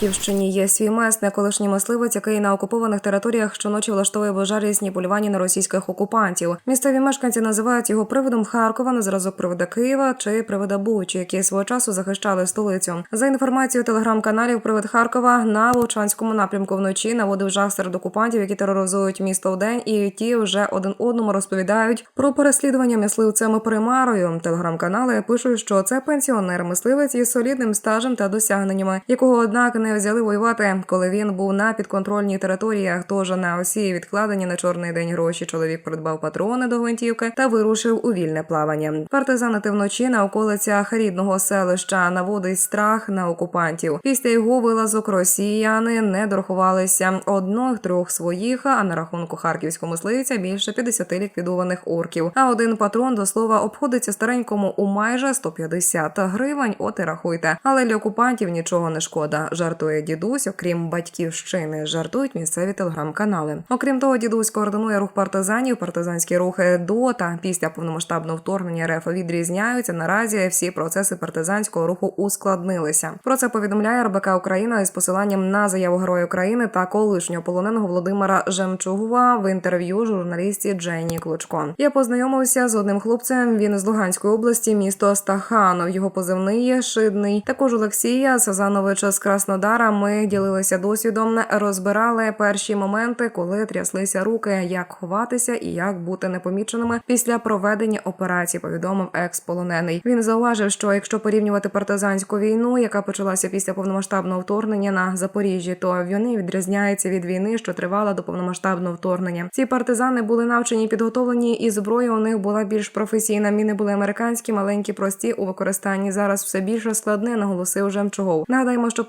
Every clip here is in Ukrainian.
Донеччині є свій месник, колишній мисливець, який на окупованих територіях щоночі влаштовує безжалісні полювання на російських окупантів. Місцеві мешканці називають його приводом Харкова на зразок привода Києва чи привода Бучі, які свого часу захищали столицю. За інформацією телеграм-каналів, привид Харкова на Вовчанському напрямку вночі наводив жах серед окупантів, які тероризують місто вдень, і ті вже один одному розповідають про переслідування мисливцями примарою. Телеграм-канали пишуть, що це пенсіонер-мисливець із солідним стажем та досягненнями, якого однак не взяли воювати, коли він був на підконтрольній територіях. Тож на осі відкладені на чорний день гроші. Чоловік придбав патрони до гвинтівки та вирушив у вільне плавання. Партизанити вночі на околицях рідного селища наводить страх на окупантів. Після його вилазок росіяни не дорахувалися одних трьох своїх. А на рахунку харківського мисливця більше 50 ліквідованих орків. А один патрон до слова обходиться старенькому у майже 150 гривень. От і рахуйте. Але для окупантів нічого не шкода. Жартує дідусь, окрім батьківщини, жартують місцеві телеграм-канали. Окрім того, дідусь координує рух партизанів. Партизанські рухи до та після повномасштабного вторгнення РФ відрізняються. Наразі всі процеси партизанського руху ускладнилися. Про це повідомляє РБК Україна із посиланням на заяву Героя України та колишнього полоненого Володимира Жемчугова в інтерв'ю журналісті Дженні Клочко. Я познайомився з одним хлопцем. Він з Луганської області, місто Стаханов. Його позивний є Шидний. Також Олексія Сазановича з Краснодара. Ми ділилися досвідом, розбирали перші моменти, коли тряслися руки, як ховатися і як бути непоміченими після проведення операції. Повідомив екс-полонений. Він зауважив, що якщо порівнювати партизанську війну, яка почалася після повномасштабного вторгнення на Запоріжжі, то вони відрізняються від війни, що тривала до повномасштабного вторгнення. Ці партизани були навчені, підготовлені, і зброя у них була більш професійна. Міни були американські, маленькі, прості у використанні. Зараз все більше складне, наголосив Жемчугов. Нагадаємо, що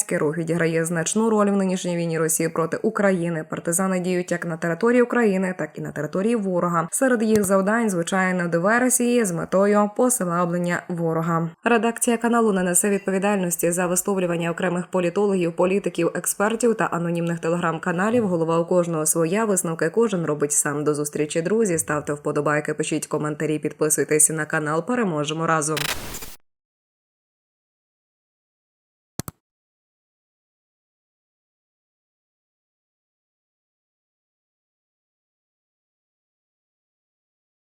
партизанський рух відіграє значну роль в нинішній війні Росії проти України. Партизани діють як на території України, так і на території ворога. Серед їх завдань, звичайно, диверсії з метою послаблення ворога. Редакція каналу не несе відповідальності за висловлювання окремих політологів, політиків, експертів та анонімних телеграм-каналів. Голова у кожного своя висновки кожен робить сам до зустрічі. Друзі, ставте вподобайки, пишіть коментарі, підписуйтесь на канал. Переможемо разом.